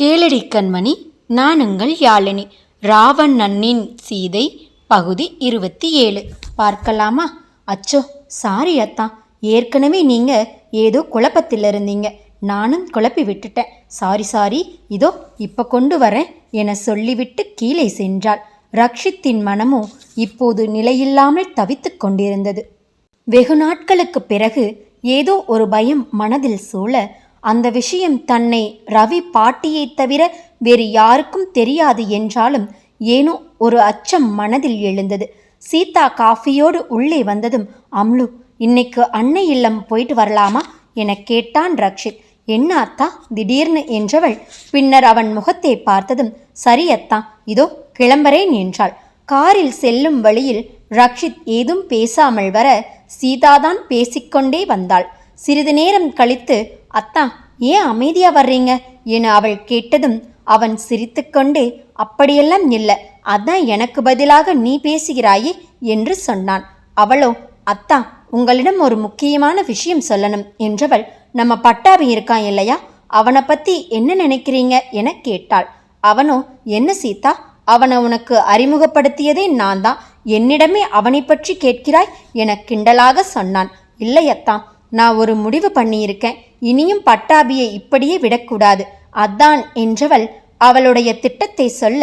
கேளடி கண்மணி நானுங்கள் யாழினி. ராவணனின் சீதை பகுதி இருபத்தி ஏழு. பார்க்கலாமா? அச்சோ சாரி அத்தா. ஏற்கனவே நீங்கள் ஏதோ குழப்பத்தில் இருந்தீங்க. நானும் குழப்பி விட்டுட்டேன். சாரி சாரி இதோ இப்போ கொண்டு வரேன் என சொல்லிவிட்டு கீழே சென்றாள். ரக்ஷித்தின் மனமோ இப்போது நிலையில்லாமல் தவித்து கொண்டிருந்தது. வெகு நாட்களுக்கு பிறகு ஏதோ ஒரு பயம் மனதில் சூழ அந்த விஷயம் தன்னை ரவி பாட்டியைத் தவிர வேறு யாருக்கும் தெரியாது என்றாலும் ஏனோ ஒரு அச்சம் மனதில் எழுந்தது. சீதா காஃபியோடு உள்ளே வந்ததும் அம்லு இன்னைக்கு அன்னை இல்லம் போயிட்டு வரலாமா? என கேட்டான் ரக்ஷித். என்ன அத்தா திடீர்னு? என்றவள். பின்னர் அவன் முகத்தை பார்த்ததும் சரி அத்தா இதோ கிளம்புறேன் என்றாள். காரில் செல்லும் வழியில் ரக்ஷித் ஏதும் பேசாமல் வர சீதாதான் பேசிக்கொண்டே வந்தாள். சிறிது நேரம் கழித்து அத்தா ஏன் அமைதியா வர்றீங்க? என அவள் கேட்டதும் அவன் சிரித்துக்கொண்டு அப்படியெல்லாம் இல்லை அதான் எனக்கு பதிலாக நீ பேசுகிறாயே என்று சொன்னான். அவளோ அத்தா உங்களிடம் ஒரு முக்கியமான விஷயம் சொல்லணும் என்றவள் நம்ம பட்டாபி இருக்கான் இல்லையா? அவனை பற்றி என்ன நினைக்கிறீங்க? என கேட்டாள். அவனோ என்ன சீதா அவனை உனக்கு அறிமுகப்படுத்தியதே நான் தான் என்னிடமே அவனை பற்றி கேட்கிறாய்? என கிண்டலாக சொன்னான். இல்லையத்தான் நான் ஒரு முடிவு பண்ணியிருக்கேன். இனியும் பட்டாபியை இப்படியே விடக்கூடாது. அதான் என்றவள் அவளுடைய திட்டத்தை சொல்ல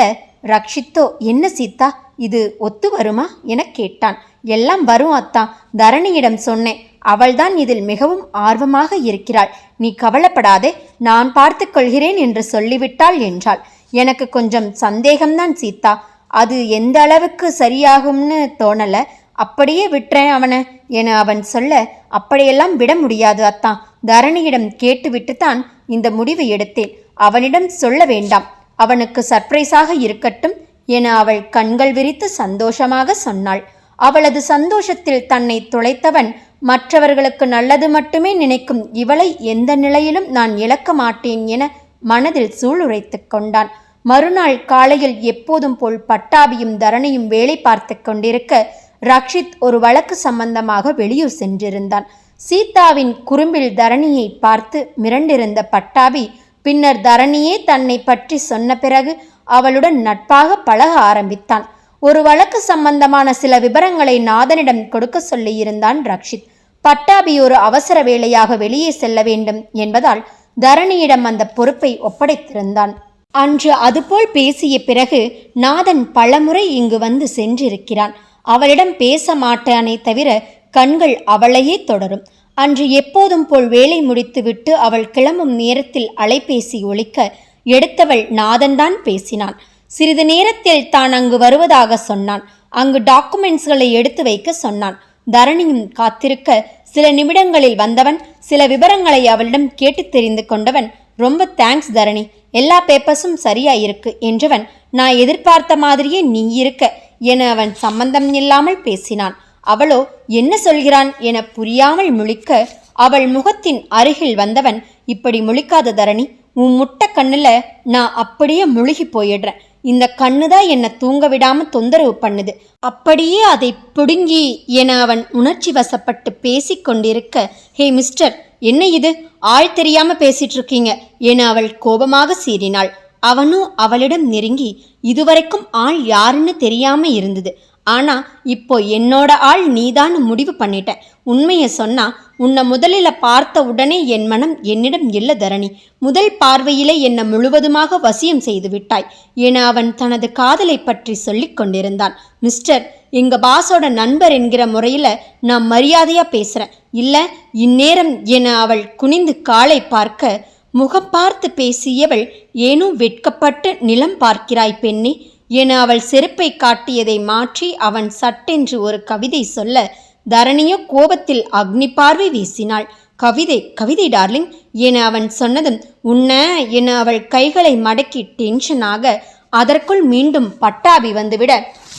ரக்ஷித்தோ என்ன சீதா? இது ஒத்து வருமா? என கேட்டான். எல்லாம் வரும் அத்தா. தரணியிடம் சொன்னேன். அவள்தான் இதில் மிகவும் ஆர்வமாக இருக்கிறாள். நீ கவலைப்படாதே. நான் பார்த்து கொள்கிறேன் என்று சொல்லிவிட்டாள் என்றாள். எனக்கு கொஞ்சம் சந்தேகம்தான் சீதா. அது எந்த அளவுக்கு சரியாகும்னு தோணல. அப்படியே விட்டுறேன் அவனை என அவன் சொல்ல அப்படியெல்லாம் விட முடியாது அத்தான் தரணியிடம் கேட்டுவிட்டுத்தான் இந்த முடிவு எடுத்தேன். அவனிடம் சொல்ல வேண்டாம். அவனுக்கு சர்ப்ரைஸாக இருக்கட்டும் என அவள் கண்கள் விரித்து சந்தோஷமாக சொன்னாள். அவளது சந்தோஷத்தில் தன்னை துளைத்தவன் மற்றவர்களுக்கு நல்லது மட்டுமே நினைக்கும் இவளை எந்த நிலையிலும் நான் இழக்க மாட்டேன் என மனதில் சூளுரைத்து கொண்டான். மறுநாள் காலையில் எப்போதும் போல் பட்டாபியும் தரணியும் வேலை பார்த்து கொண்டிருக்க ரக்ஷித் ஒரு வழக்கு சம்பந்தமாக வெளியூர் சென்றிருந்தான். சீதாவின் குறும்பில் தரணியை பார்த்து மிரண்டிருந்த பட்டாபி பின்னர் தரணியே தன்னை பற்றி சொன்ன பிறகு அவளுடன் நட்பாக பழக ஆரம்பித்தான். ஒரு வழக்கு சம்பந்தமான சில விவரங்களை நாதனிடம் கொடுக்க சொல்லியிருந்தான் ரக்ஷித். பட்டாபி ஒரு அவசர வேலையாக வெளியே செல்ல வேண்டும் என்பதால் தரணியிடம் அந்த பொறுப்பை ஒப்படைத்திருந்தான். அன்று அதுபோல் பேசிய பிறகு நாதன் பலமுறை இங்கு வந்து சென்றிருக்கிறான். அவளிடம் பேச மாட்டானே தவிர கண்கள் அவளையே தொடரும். அன்று எப்போதும் போல் வேலை முடித்துவிட்டு அவள் கிளம்பும் நேரத்தில் அலைபேசி ஒழிக்க எடுத்தவள் நாதன்தான் பேசினான். சிறிது நேரத்தில் தான் அங்கு வருவதாக சொன்னான். அங்கு டாக்குமெண்ட்ஸ்களை எடுத்து வைக்க சொன்னான். தரணியும் காத்திருக்க சில நிமிடங்களில் வந்தவன் சில விவரங்களை அவளிடம் கேட்டு தெரிந்து கொண்டவன் ரொம்ப தேங்க்ஸ் தரணி. எல்லா பேப்பர்ஸும் சரியா இருக்கு என்றவன் நான் எதிர்பார்த்த மாதிரியே நீ இருக்க என அவன் சம்பந்தம் இல்லாமல் பேசினான். அவளோ என்ன சொல்கிறான் என புரியாமல் முழிக்க அவள் முகத்தின் அருகில் வந்தவன் இப்படி முழிக்காத தரணி உன் முட்டை கண்ணுல நான் அப்படியே முழுகி போயிடுறேன். இந்த கண்ணு தான் என்னை தூங்க விடாம தொந்தரவு பண்ணுது. அப்படியே அதை பிடுங்கி என அவன் உணர்ச்சி வசப்பட்டு பேசி கொண்டிருக்க ஹே மிஸ்டர் என்ன இது? ஆள் தெரியாம பேசிட்டு இருக்கீங்க என அவள் கோபமாக சீறினாள். அவனும் அவளிடம் நெருங்கி இதுவரைக்கும் ஆள் யாருன்னு தெரியாம இருந்தது. ஆனால் இப்போ என்னோட ஆள் நீதான் முடிவு பண்ணிட்டேன் உண்மையை சொன்னால் உன்னை முதலில் பார்த்த உடனே என் மனம் என்னிடம் இல்ல தரணி. முதல் பார்வையிலே என்னை முழுவதுமாக வசியம் செய்து விட்டாய் என அவன் தனது காதலை பற்றி சொல்லிக் கொண்டிருந்தான். மிஸ்டர் எங்கள் பாஸோட நண்பர் என்கிற முறையில் நான் மரியாதையாக பேசுகிறேன் இல்லை இந்நேரம் என அவள் குனிந்து காலை பார்க்க முகம் பார்த்து பேசியவள் ஏனோ வெட்கப்பட்டு நிலம் பார்க்கிறாய் பெண்ணே என அவள் செருப்பை காட்டியதை மாற்றி அவன் சட்டென்று ஒரு கவிதை சொல்ல தரணியோ கோபத்தில் அக்னி பார்வை வீசினாள். கவிதை கவிதை டார்லிங் என அவன் சொன்னதும் உன்ன என அவள் கைகளை மடக்கி டென்ஷனாக அதற்குள் மீண்டும் பட்டாபி வந்துவிட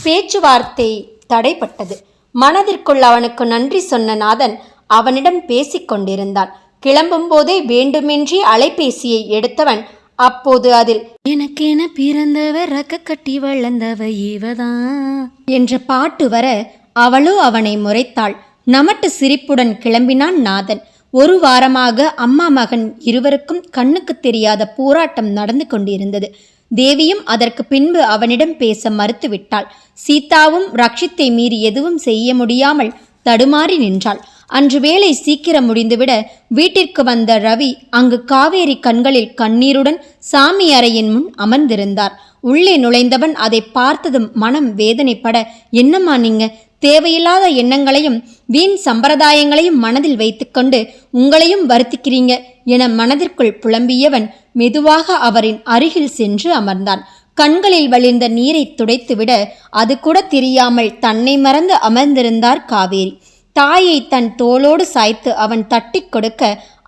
பேச்சுவார்த்தை தடைப்பட்டது. மனதிற்குள் அவனுக்கு நன்றி சொன்ன நாதன் அவனிடம் பேசிக்கொண்டிருந்தான் கிளம்பும்போதே வேண்டுமென்றே அலைபேசியை எடுத்தவன் அப்போது அதில் எனக்கென பிறந்தவ ரக்க கட்டி வளர்ந்தவ இவதான் என்ற பாட்டு வர அவளோ அவனை முறைத்தாள். நமட்டு சிரிப்புடன் கிளம்பினான் நாதன். ஒரு வாரமாக அம்மா மகன் இருவருக்கும் கண்ணுக்கு தெரியாத போராட்டம் நடந்து கொண்டிருந்தது. தேவியும் அதற்கு பின்பு அவனிடம் பேச மறுத்துவிட்டாள். சீதாவும் ரக்ஷித்தை மீறி எதுவும் செய்ய முடியாமல் தடுமாறி நின்றாள். அன்று வேலை சீக்கிரம் முடிந்துவிட வீட்டிற்கு வந்த ரவி அங்கு காவேரி கண்களில் கண்ணீருடன் சாமி அறையின் முன் அமர்ந்திருந்தார். உள்ளே நுழைந்தவன் அதை பார்த்ததும் மனம் வேதனைப்பட என்னம்மா நீங்க? தேவையில்லாத எண்ணங்களையும் வீண் சம்பிரதாயங்களையும் மனதில் வைத்துக்கொண்டு உங்களையும் வருத்திக்கிறீங்க என மனதிற்குள் புலம்பியவன் மெதுவாக அவரின் அருகில் சென்று அமர்ந்தான். கண்களில் வழிந்த நீரை துடைத்துவிட அது கூட தெரியாமல் தன்னை மறந்து அமர்ந்திருந்தார் காவேரி. தாயை தன் தோளோடு சாய்த்து அவன் தட்டிக் கொடுக்க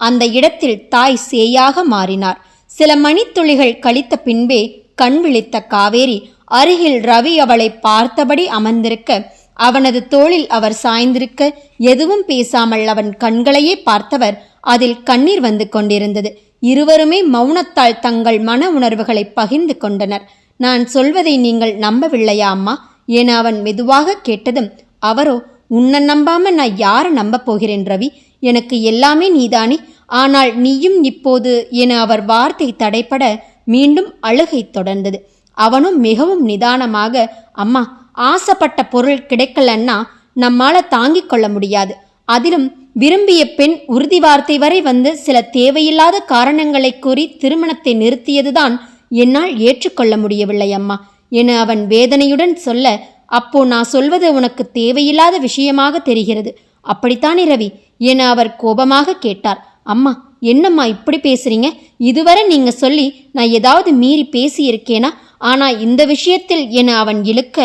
அந்த இடத்தில் தாய் சேயாக மாறினார். சில மணித்துளிகள் கழித்த பின்பே கண் விழித்த காவேரி அருகில் ரவி அவளை பார்த்தபடி அமர்ந்திருக்க அவனது தோளில் அவர் சாய்ந்திருக்க எதுவும் பேசாமல் அவன் கண்களையே பார்த்தவர் அதில் கண்ணீர் வந்து கொண்டிருந்தது. இருவருமே மௌனத்தால் தங்கள் மன உணர்வுகளை பகிர்ந்து கொண்டனர். நான் சொல்வதை நீங்கள் நம்பவில்லையா அம்மா? என அவன் மெதுவாக கேட்டதும் அவரோ உன்னை நம்பாம நான் யாரை நம்ப போகிறேன் ரவி? எனக்கு எல்லாமே நீதானே. ஆனால் நீயும் இப்போது என அவர் வார்த்தை தடைப்பட மீண்டும் அழுகை தொடர்ந்தது. அவனும் மிகவும் நிதானமாக அம்மா ஆசைப்பட்ட பொருள் கிடைக்கலன்னா நம்மால தாங்கிக் கொள்ள முடியாது. அதிலும் விரும்பிய பெண் உறுதி வார்த்தை வரை வந்து சில தேவையில்லாத காரணங்களை கூறி திருமணத்தை நிறுத்தியதுதான் என்னால் ஏற்றுக்கொள்ள முடியவில்லை அம்மா என அவன் வேதனையுடன் சொல்ல அப்போ நான் சொல்வது உனக்கு தேவையில்லாத விஷயமாக தெரிகிறது. அப்படித்தானே ரவி? என அவர் கோபமாக கேட்டார். அம்மா என்னம்மா இப்படி பேசுறீங்க? இதுவரை நீங்க சொல்லி நான் ஏதாவது மீறி பேசியிருக்கேனா? ஆனா இந்த விஷயத்தில் என அவன் இழுக்க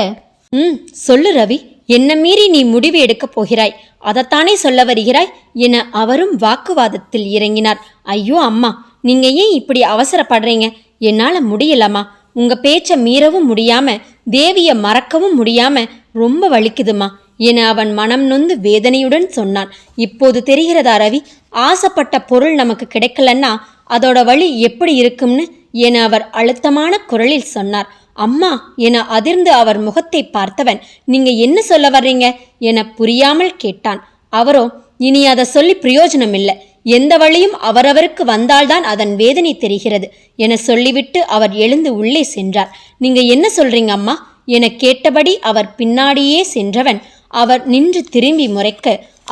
ம் சொல்லு ரவி. என்ன மீறி நீ முடிவு எடுக்கப் போகிறாய்? அதைத்தானே சொல்ல வருகிறாய்? என அவரும் வாக்குவாதத்தில் இறங்கினார். ஐயோ அம்மா நீங்க ஏன் இப்படி அவசரப்படுறீங்க? என்னால முடியலம்மா. உங்க பேச்சை மீறவும் முடியாம தேவிய மறக்கவும் முடியாம ரொம்ப வலிக்குதுமா என அவன் மனம் நொந்து வேதனையுடன் சொன்னான். இப்போது தெரிகிறதா ரவி? ஆசைப்பட்ட பொருள் நமக்கு கிடைக்கலன்னா அதோட வழி எப்படி இருக்கும்னு என அவர் அழுத்தமான குரலில் சொன்னார். அம்மா என அதிர்ந்து அவர் முகத்தை பார்த்தவன் நீங்க என்ன சொல்ல வர்றீங்க? என புரியாமல் கேட்டான். அவரோ இனி அதை சொல்லி பிரயோஜனம் இல்லை எந்த வழியும் அவரவருக்கு வந்தால்தான் அதன் வேதனை தெரிகிறது என சொல்லிவிட்டு அவர் எழுந்து உள்ளே சென்றார். நீங்க என்ன சொல்றீங்க அம்மா? என கேட்டபடி அவர் பின்னாடியே சென்றவன் அவர் நின்று திரும்பி முறைக்க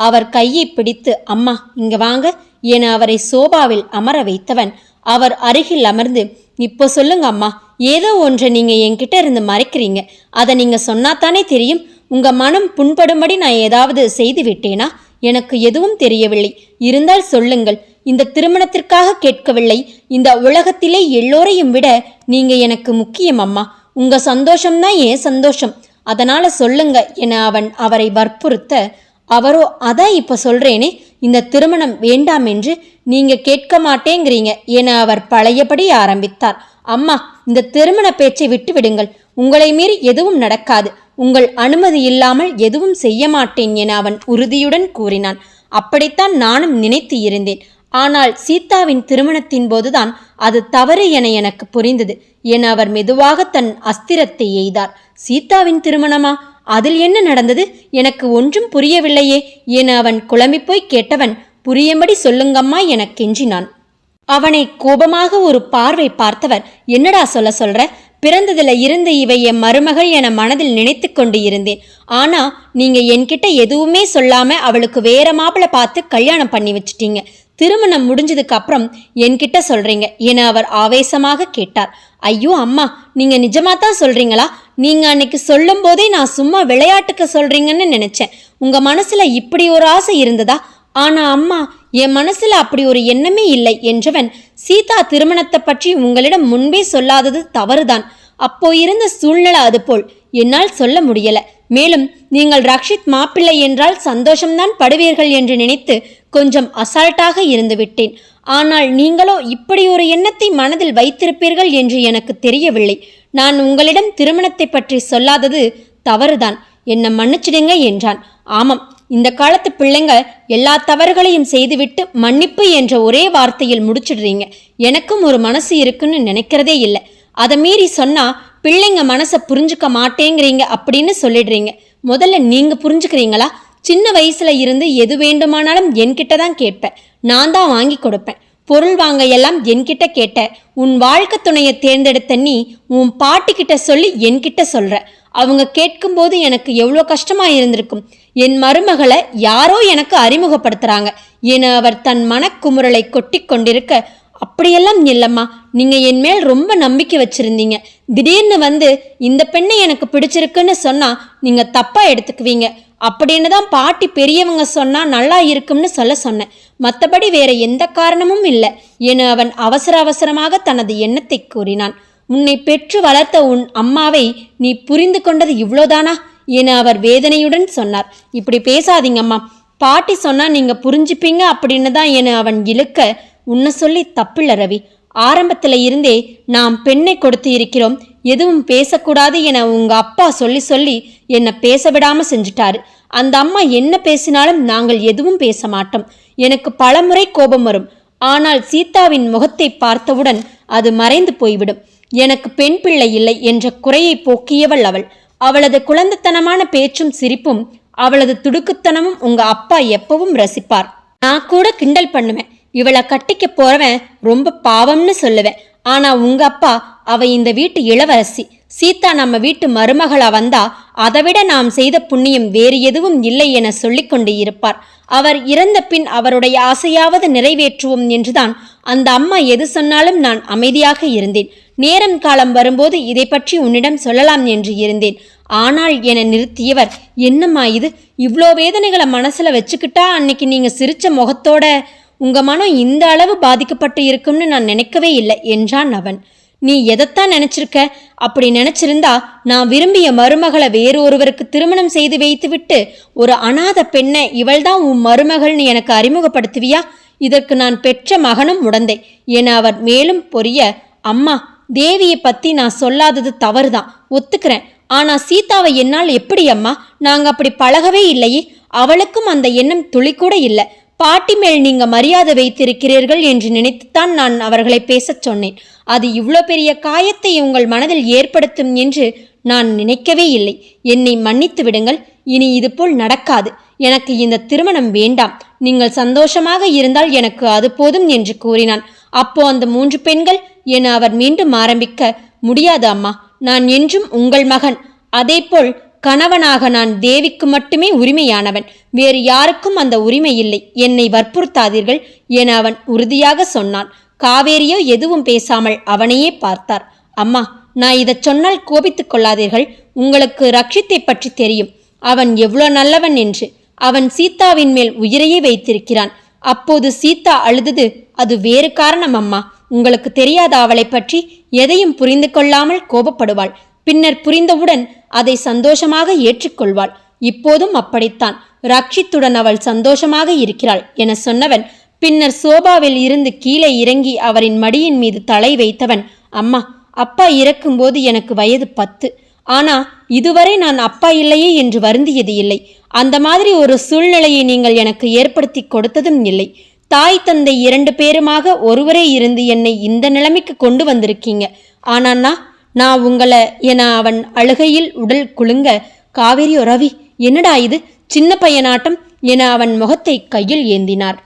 அவர் கையை பிடித்து அம்மா இங்க வாங்க என அவரை சோபாவில் அமர வைத்தவன் அவர் அருகில் அமர்ந்து இப்போ சொல்லுங்க அம்மா ஏதோ ஒன்றை நீங்க என்கிட்ட இருந்து மறைக்கிறீங்க. அதை நீங்க சொன்னாத்தானே தெரியும். உங்க மனம் புண்படும்படி நான் ஏதாவது செய்து விட்டேனா? எனக்கு எதுவும் தெரியவில்லை. இருந்தால் சொல்லுங்கள். இந்த திருமணத்திற்காக கேட்கவில்லை. இந்த உலகத்திலே எல்லோரையும் விட நீங்க எனக்கு முக்கியம் அம்மா. உங்க சந்தோஷம்தான் ஏன் சந்தோஷம். அதனால சொல்லுங்க என அவன் அவரை வற்புறுத்த அவரோ அதான் இப்ப சொல்றேனே. இந்த திருமணம் வேண்டாம் என்று நீங்க கேட்க மாட்டேங்கிறீங்க என அவர் பழையபடி ஆரம்பித்தார். அம்மா இந்த திருமண பேச்சை விட்டு விடுங்கள் உங்களை மீறி எதுவும் நடக்காது. உங்கள் அனுமதி இல்லாமல் எதுவும் செய்ய மாட்டேன் என அவன் உறுதியுடன் கூறினான். அப்படித்தான் நானும் நினைத்து இருந்தேன். ஆனால் சீதாவின் திருமணத்தின் போதுதான் அது தவறு என எனக்கு புரிந்தது என அவர் மெதுவாக தன் அஸ்திரத்தை எய்தார். சீதாவின் திருமணமா? அதில் என்ன நடந்தது? எனக்கு ஒன்றும் புரியவில்லையே என அவன் குழம்பி போய் கேட்டவன் புரியும்படி சொல்லுங்கம்மா என கெஞ்சினான். அவனை கோபமாக ஒரு பார்வை பார்த்தவர் என்னடா சொல்ல சொல்ற? பிறந்ததுல இருந்து இவை என் மருமகள் என மனதில் நினைத்து கொண்டு இருந்தேன். ஆனா நீங்க என்கிட்ட எதுவுமே சொல்லாம அவளுக்கு வேற மாப்பிள்ளை பார்த்து கல்யாணம் பண்ணி வச்சிட்டீங்க. திருமணம் முடிஞ்சதுக்கு அப்புறம் என்கிட்ட சொல்றீங்க என அவர் ஆவேசமாக கேட்டார். ஐயோ அம்மா நீங்க நிஜமா தான் சொல்றீங்களா? நீங்க அன்னைக்கு சொல்லும் போதே நான் சும்மா விளையாட்டுக்கு சொல்றீங்கன்னு நினைச்சேன். உங்க மனசுல இப்படி ஒரு ஆசை இருந்ததா? ஆனா அம்மா என் மனசுல அப்படி ஒரு எண்ணமே இல்லை என்றவன் சீதா திருமணத்தை பற்றி உங்களிடம் முன்பே சொல்லாதது தவறுதான். அப்போ இருந்த சூழ்நிலை அதுபோல் என்னால் சொல்ல முடியல. மேலும் நீங்கள் ரக்ஷித் மாப்பிள்ளை என்றால் சந்தோஷம்தான் படுவீர்கள் என்று நினைத்து கொஞ்சம் அசால்ட்டாக இருந்து விட்டேன். ஆனால் நீங்களோ இப்படி ஒரு எண்ணத்தை மனதில் வைத்திருப்பீர்கள் என்று எனக்கு தெரியவில்லை. நான் உங்களிடம் திருமணத்தை பற்றி சொல்லாதது தவறுதான். என்னை மன்னிச்சிடுங்க என்றான். ஆமாம் இந்த காலத்து பிள்ளைங்க எல்லா தவறுகளையும் செய்துவிட்டு மன்னிப்பு என்ற ஒரே வார்த்தையில் முடிச்சிடுறீங்க. எனக்கும் ஒரு மனசு இருக்குன்னு நினைக்கிறதே இல்லை. அதை மீறி சொன்னால் பிள்ளைங்க மனசை புரிஞ்சுக்க மாட்டேங்கிறீங்க அப்படின்னு சொல்லிடுறீங்க. முதல்ல நீங்கள் புரிஞ்சுக்கிறீங்களா? சின்ன வயசுல இருந்து எது வேண்டுமானாலும் என்கிட்ட தான் கேட்பேன். நான் தான் வாங்கி கொடுப்பேன். பொருள் வாங்க எல்லாம் என்கிட்ட கேட்ட உன் வாழ்க்கை துணையை தேர்ந்தெடுத்த நீ உன் பாட்டிக்கிட்ட சொல்லி என்கிட்ட சொல்ற. அவங்க கேட்கும்போது எனக்கு எவ்வளோ கஷ்டமாக இருந்திருக்கும். என் மருமகளை யாரோ எனக்கு அறிமுகப்படுத்துகிறாங்க என அவர் தன் மனக்குமுறலை கொட்டி கொண்டிருக்க அப்படியெல்லாம் இல்லைம்மா. நீங்கள் என் மேல் ரொம்ப நம்பிக்கை வச்சிருந்தீங்க. திடீர்னு வந்து இந்த பெண்ணை எனக்கு பிடிச்சிருக்குன்னு சொன்னால் நீங்கள் தப்பாக எடுத்துக்குவீங்க. அப்படின்னு தான் பாட்டி பெரியவங்க சொன்னால் நல்லா இருக்கும்னு சொல்ல சொன்னேன். மற்றபடி வேற எந்த காரணமும் இல்லை என அவன் அவசர அவசரமாக தனது எண்ணத்தை கூறினான். உன்னை பெற்று வளர்த்த உன் அம்மாவை நீ புரிந்து கொண்டது இவ்வளோதானா? என அவர் வேதனையுடன் சொன்னார். இப்படி பேசாதீங்கம்மா பாட்டி சொன்னா நீங்க புரிஞ்சுப்பீங்க அப்படின்னு தான் என அவன் இழுக்க உன்னை சொல்லி தப்பில்ல ரவி. ஆரம்பத்தில் இருந்தே நாம் பெண்ணை கொடுத்து இருக்கிறோம். எதுவும் பேசக்கூடாது என உங்க அப்பா சொல்லி சொல்லி என்னை பேச விடாம செஞ்சுட்டாரு. அந்த அம்மா என்ன பேசினாலும் நாங்கள் எதுவும் பேச மாட்டோம். எனக்கு பலமுறை கோபம் வரும். ஆனால் சீதாவின் முகத்தை பார்த்தவுடன் அது மறைந்து போய்விடும். எனக்கு பெண் பிள்ளை இல்லை என்ற குறையை போக்கியவள் அவள். அவளது குழந்தைத்தனமான பேச்சும் சிரிப்பும் அவளது துடுக்குத்தனமும் உங்க அப்பா எப்பவும் ரசிப்பார். நான் கூட கிண்டல் பண்ணுவேன். இவளை கட்டிக்க போறவன் ரொம்ப பாவம்னு சொல்லுவேன். ஆனா உங்க அப்பா அவ இந்த வீட்டு இளவரசி. சீதா நம்ம வீட்டு மருமகளா வந்தா அதைவிட நாம் செய்த புண்ணியம் வேறு எதுவும் இல்லை என சொல்லிக்கொண்டு இருப்பார். அவர் இறந்த பின் அவருடைய ஆசையாவது நிறைவேற்றுவோம் என்றுதான் அந்த அம்மா எது சொன்னாலும் நான் அமைதியாக இருந்தேன். நேரம் காலம் வரும்போது இதை பற்றி உன்னிடம் சொல்லலாம் என்று இருந்தேன். ஆனால் என நிறுத்தியவர் என்னம்மா இது? இவ்வளோ வேதனைகளை மனசில் வச்சுக்கிட்டா அன்னைக்கு நீங்கள் சிரிச்ச முகத்தோட உங்கள் மனம் இந்த அளவு பாதிக்கப்பட்டு இருக்கும்னு நான் நினைக்கவே இல்லை என்றான் அவன். நீ எதைத்தான் நினச்சிருக்க? அப்படி நினச்சிருந்தா நான் விரும்பிய மருமகளை வேறொருவருக்கு திருமணம் செய்து வைத்துவிட்டு ஒரு அனாதை பெண்ணை இவள்தான் உன் மருமகள்னு எனக்கு அறிமுகப்படுத்துவியா? இதற்கு நான் பெற்ற மகனும் உடந்தை என அவர் மேலும் பொரிய அம்மா தேவியை பற்றி நான் சொல்லாதது தவறு தான் ஒத்துக்கிறேன். ஆனால் சீதாவை என்னால் எப்படி அம்மா? நாங்கள் அப்படி பழகவே இல்லையே. அவளுக்கும் அந்த எண்ணம் துளி கூட இல்லை. பாட்டி மேல் நீங்க மரியாதை வைத்திருக்கிறீர்கள் என்று நினைத்துத்தான் நான் அவர்களை பேசச் சொன்னேன். அது இவ்வளோ பெரிய காயத்தை உங்கள் மனதில் ஏற்படுத்தும் என்று நான் நினைக்கவே இல்லை. என்னை மன்னித்து விடுங்கள். இனி இதுபோல் நடக்காது. எனக்கு இந்த திருமணம் வேண்டாம். நீங்கள் சந்தோஷமாக இருந்தால் எனக்கு அது போதும் என்று கூறினான். அப்போ அந்த மூன்று பெண்கள் என அவர் மீண்டும் ஆரம்பிக்க முடியாது அம்மா நான் என்றும் உங்கள் மகன். அதேபோல் கணவனாக நான் தேவிக்கு மட்டுமே உரிமையானவன். வேறு யாருக்கும் அந்த உரிமை இல்லை. என்னை வற்புறுத்தாதீர்கள் என அவன் உறுதியாக சொன்னான். காவேரியோ எதுவும் பேசாமல் அவனையே பார்த்தார். அம்மா நான் இதை சொன்னால் கோபித்துக் கொள்ளாதீர்கள். உங்களுக்கு ரக்ஷித்தை பற்றி தெரியும். அவன் எவ்வளோ நல்லவன் என்று. அவன் சீதாவின் மேல் உயிரையே வைத்திருக்கிறான். அப்போது சீதா அழுதது அது வேறு காரணம் அம்மா. உங்களுக்கு தெரியாத அவளை பற்றி எதையும் புரிந்து கொள்ளாமல் கோபப்படுவாள். பின்னர் புரிந்தவுடன் அதை சந்தோஷமாக ஏற்றுக்கொள்வாள். இப்போதும் அப்படித்தான். ரக்ஷித்துடன் அவள் சந்தோஷமாக இருக்கிறாள் என சொன்னவன் பின்னர் சோபாவில் இருந்து கீழே இறங்கி அவரின் மடியின் மீது தலை வைத்தவன் அம்மா அப்பா இறக்கும்போது எனக்கு வயது பத்து. ஆனா இதுவரை நான் அப்பா இல்லையே என்று வருந்தியது இல்லை. அந்த மாதிரி ஒரு சூழ்நிலையை நீங்கள் எனக்கு ஏற்படுத்தி கொடுத்ததும் இல்லை. தாய் தந்தை இரண்டு பேருமாக ஒருவரே இருந்து என்னை இந்த நிலைமைக்கு கொண்டு வந்திருக்கீங்க. ஆனாண்ணா நான் உங்களை என அவன் அழுகையில் உடல் குலுங்க காவேரியோ ரவி என்னடா இது? சின்ன பையனாட்டம் என அவன் முகத்தை கையில் ஏந்தினார்.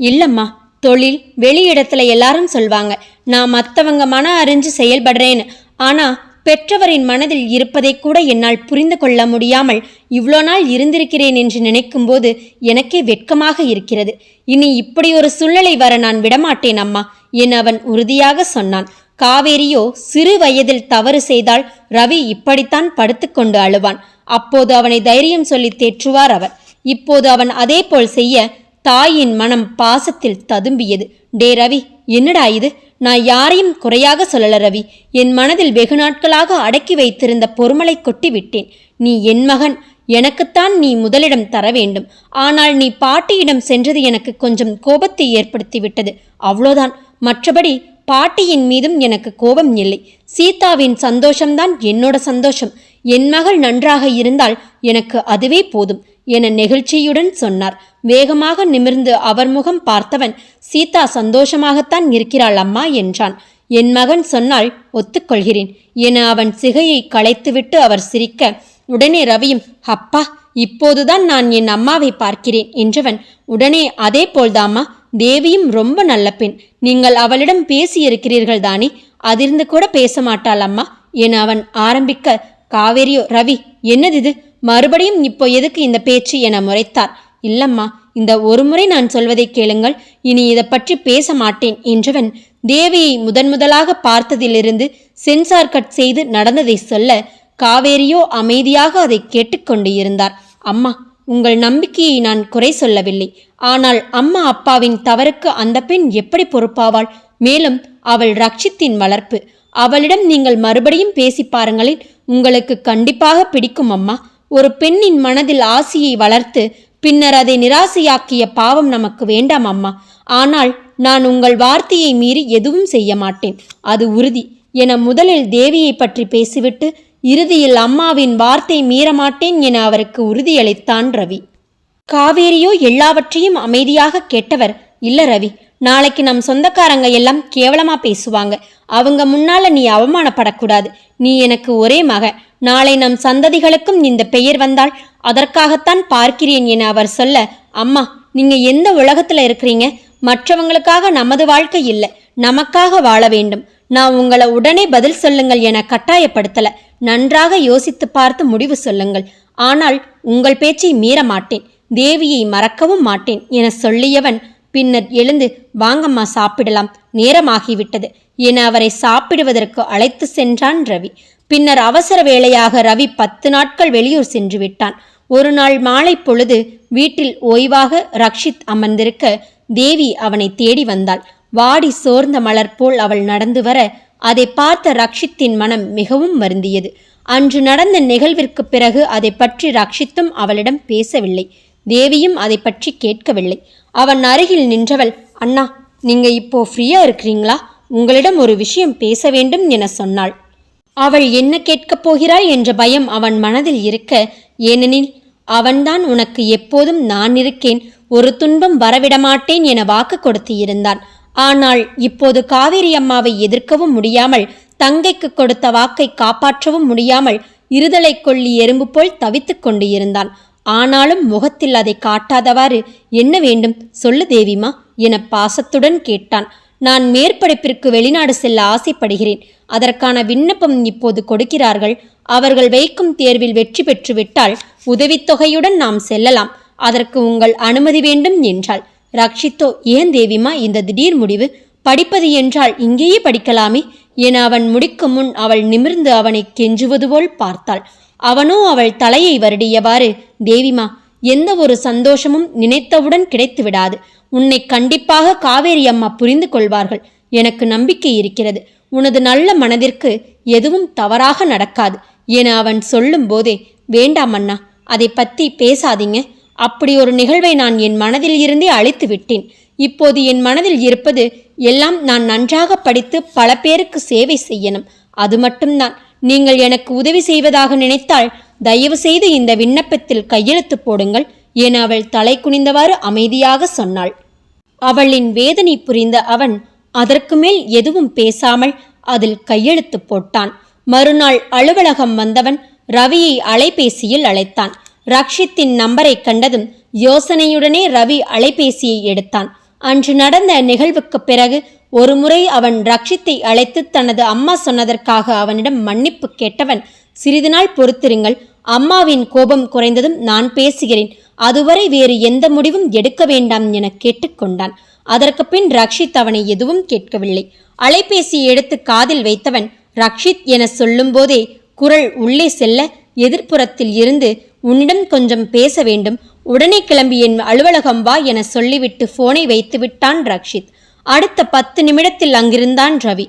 இல்லம்மா தொழில் வெளியிடத்துல எல்லாரும் சொல்வாங்க நான் மற்றவங்க மன அறிஞ்சு செயல்படுறேன்னு. ஆனால் பெற்றவரின் மனதில் இருப்பதை கூட என்னால் புரிந்து கொள்ள முடியாமல் இவ்வளோ நாள் இருந்திருக்கிறேன் என்று நினைக்கும்போது எனக்கே வெட்கமாக இருக்கிறது. இனி இப்படி ஒரு சூழ்நிலை வர நான் விடமாட்டேன் அம்மா என் அவன் உறுதியாக சொன்னான். காவேரியோ சிறு வயதில் தவறு செய்தால் ரவி இப்படித்தான் படுத்துக்கொண்டு அழுவான். அப்போது அவனை தைரியம் சொல்லி தேற்றுவார் அவர். இப்போது அவன் அதேபோல் செய்ய தாயின் மனம் பாசத்தில் ததும்பியது. டே ரவி என்னடா இது? நான் யாரையும் குறையாக சொல்லல ரவி. என் மனதில் வெகு நாட்களாக அடக்கி வைத்திருந்த பொறுமலை கொட்டி விட்டேன் நீ என் மகன். எனக்குத்தான் நீ முதலிடம் தர வேண்டும். ஆனால் நீ பாட்டியிடம் சென்றது எனக்கு கொஞ்சம் கோபத்தை ஏற்படுத்தி விட்டது அவ்வளோதான். மற்றபடி பாட்டியின் மீதும் எனக்கு கோபம் இல்லை. சீதாவின் சந்தோஷம்தான் என்னோட சந்தோஷம். என் மகள் நன்றாக இருந்தால் எனக்கு அதுவே போதும் என நெகிழ்ச்சியுடன் சொன்னார். வேகமாக நிமிர்ந்து அவர் முகம் பார்த்தவன் சீதா சந்தோஷமாகத்தான் இருக்கிறாள் அம்மா என்றான். என் மகன் சொன்னால் ஒத்துக்கொள்கிறேன் என அவன் சிகையை களைத்துவிட்டு அவர் சிரிக்க உடனே ரவியும் அப்பா இப்போதுதான் நான் என் அம்மாவை பார்க்கிறேன் என்றவன் உடனே அதே போல்தாம்மா தேவியும் ரொம்ப நல்ல பெண். நீங்கள் அவளிடம் பேசியிருக்கிறீர்கள் தானே அதிர்ந்து கூட பேச மாட்டாள் அம்மா என அவன் ஆரம்பிக்க காவேரியோ ரவி என்னது இது? மறுபடியும் இப்போ எதுக்கு இந்த பேச்சு என முறைத்தார். இல்லம்மா இந்த ஒரு முறை நான் சொல்வதை கேளுங்கள். இனி இதை பற்றி பேச மாட்டேன் என்றவன் தேவியை முதன் முதலாக பார்த்ததிலிருந்து சென்சார் கட் செய்து நடந்ததை சொல்ல காவேரியோ அமைதியாக அதை கேட்டுக்கொண்டு இருந்தார். அம்மா உங்கள் நம்பிக்கையை நான் குறை சொல்லவில்லை. ஆனால் அம்மா அப்பாவின் தவறுக்கு அந்த பெண் எப்படி பொறுப்பாவாள்? மேலும் அவள் ரக்ஷித்தின் வளர்ப்பு. அவளிடம் நீங்கள் மறுபடியும் பேசி பாருங்களேன். உங்களுக்கு கண்டிப்பாக பிடிக்கும் அம்மா. ஒரு பெண்ணின் மனதில் ஆசையை வளர்த்து பின்னர் அதை நிராசையாக்கிய பாவம் நமக்கு வேண்டாம் அம்மா. ஆனால் நான் உங்கள் வார்த்தையை மீறி எதுவும் செய்ய மாட்டேன். அது உறுதி. என முதலில் தேவியை பற்றி பேசிவிட்டு இறுதியில் அம்மாவின் வார்த்தை மீறமாட்டேன் என அவருக்கு உறுதியளித்தான் ரவி. காவேரியோ எல்லாவற்றையும் அமைதியாக கேட்டவர் இல்ல ரவி நாளைக்கு நம் சொந்தக்காரங்க எல்லாம் கேவலமா பேசுவாங்க. அவங்க முன்னால நீ அவமானப்படக்கூடாது. நீ எனக்கு ஒரே மக. நாளை நம் சந்ததிகளுக்கும் இந்த பெயர் வந்தால் அதற்காகத்தான் பார்க்கிறேன் என அவர் சொல்ல அம்மா நீங்க எந்த உலகத்துல இருக்கிறீங்க? மற்றவங்களுக்காக நமது வாழ்க்கை இல்லை நமக்காக வாழ வேண்டும். நான் உங்களை உடனே பதில் சொல்லுங்கள் என கட்டாயப்படுத்தல. நன்றாக யோசித்து பார்த்து முடிவு சொல்லுங்கள். ஆனால் உங்கள் பேச்சை மீற மாட்டேன் தேவியை மறக்கவும் மாட்டேன் என சொல்லியவன் பின்னர் எழுந்து வாங்கம்மா சாப்பிடலாம். நேரமாகிவிட்டது என அவரை சாப்பிடுவதற்கு அழைத்து சென்றான் ரவி. பின்னர் அவசர வேளையாக ரவி பத்து நாட்கள் வெளியூர் சென்று விட்டான். ஒரு நாள் மாலை பொழுது வீட்டில் ஓய்வாக ரக்ஷித் அமர்ந்திருக்க தேவி அவனை தேடி வந்தாள். வாடி சோர்ந்த மலர் போல் அவள் நடந்து வர அதை பார்த்த ரக்ஷித்தின் மனம் மிகவும் வருந்தியது. அன்று நடந்த நிகழ்விற்கு பிறகு அதை பற்றி ரக்ஷித்தும் அவளிடம் பேசவில்லை. தேவியும் அதை பற்றி கேட்கவில்லை. அவன் அருகில் நின்றவள் அண்ணா நீங்க இப்போ ஃப்ரீயா இருக்கிறீங்களா? உங்களிடம் ஒரு விஷயம் பேச வேண்டும் என சொன்னாள். அவள் என்ன கேட்கப் போகிறாள் என்ற பயம் அவன் மனதில் இருக்க ஏனெனில் அவன்தான் உனக்கு எப்போதும் நான் இருக்கேன் ஒரு துன்பம் வரவிடமாட்டேன் என வாக்கு கொடுத்து இருந்தான். ஆனால் இப்போது காவேரி அம்மாவை எதிர்க்கவும் முடியாமல் தங்கைக்கு கொடுத்த வாக்கை காப்பாற்றவும் முடியாமல் இருதலை கொள்ளி எறும்பு போல் தவித்துக் கொண்டு இருந்தான். ஆனாலும் முகத்தில் அதை காட்டாதவாறு என்ன வேண்டும்? சொல்லு தேவிமா என பாசத்துடன் கேட்டான். நான் மேற்படிப்பிற்கு வெளிநாடு செல்ல ஆசைப்படுகிறேன். அதற்கான விண்ணப்பம் இப்போது கொடுக்கிறார்கள். அவர்கள் வைக்கும் தேர்வில் வெற்றி பெற்றுவிட்டால் உதவித்தொகையுடன் நாம் செல்லலாம். அதற்கு உங்கள் அனுமதி வேண்டும் என்றாள். ரக்ஷித்தோ ஏன் தேவிமா இந்த திடீர் முடிவு? படிப்பது என்றால் இங்கேயே படிக்கலாமே? என அவன் முடிக்கும் முன் அவள் நிமிர்ந்து அவனை கெஞ்சுவது போல் பார்த்தாள். அவனோ அவள் தலையை வருடியவாறு. தேவிமா எந்த ஒரு சந்தோஷமும் நினைத்தவுடன் கிடைத்து விடாது உன்னை கண்டிப்பாக காவேரி அம்மா புரிந்து கொள்வார்கள். எனக்கு நம்பிக்கை இருக்கிறது. உனது நல்ல மனதிற்கு எதுவும் தவறாக நடக்காது என அவன் சொல்லும் போதே வேண்டாம் அண்ணா அதை பத்தி பேசாதீங்க. அப்படி ஒரு நிகழ்வை நான் என் மனதில் இருந்தே அழித்து விட்டேன். இப்போது என் மனதில் இருப்பது எல்லாம் நான் நன்றாக படித்து பல பேருக்கு சேவை செய்யணும். அது மட்டும்தான். நீங்கள் எனக்கு உதவி செய்வதாக நினைத்தால் தயவு செய்து இந்த விண்ணப்பத்தில் கையெழுத்து போடுங்கள் என அவள் தலை குனிந்தவாறு அமைதியாக சொன்னாள். அவளின் வேதனை புரிந்த அவன் அதற்கு மேல் எதுவும் பேசாமல் அதில் கையெழுத்து போட்டான். மறுநாள் அலுவலகம் வந்தவன் ரவியை அலைபேசியில் அழைத்தான். ரக்ஷித்தின் நம்பரை கண்டதும் யோசனையுடனே ரவி அலைபேசியை எடுத்தான். அன்று நடந்த நிகழ்வுக்கு பிறகு ஒருமுறை அவன் ரக்ஷித்தை அழைத்து தனது அம்மா சொன்னதற்காக அவனிடம் மன்னிப்பு கேட்டவன் சிறிது நாள் பொறுத்திருங்கள். அம்மாவின் கோபம் குறைந்ததும் நான் பேசுகிறேன். அதுவரை வேறு எந்த முடிவும் எடுக்க வேண்டாம் என கேட்டுக்கொண்டான். அதற்கு பின் ரக்ஷித் அவனை எதுவும் கேட்கவில்லை. அலைபேசி எடுத்து காதில் வைத்தவன் ரக்ஷித் என சொல்லும்போதே குரல் உள்ளே செல்ல எதிர்ப்புறத்தில் இருந்து உன்னிடம் கொஞ்சம் பேச வேண்டும். உடனே கிளம்பி என் அலுவலகம் வா என சொல்லிவிட்டு போனை வைத்து விட்டான் ரக்ஷித். அடுத்த பத்து நிமிடத்தில் அங்கிருந்தான் ரவி.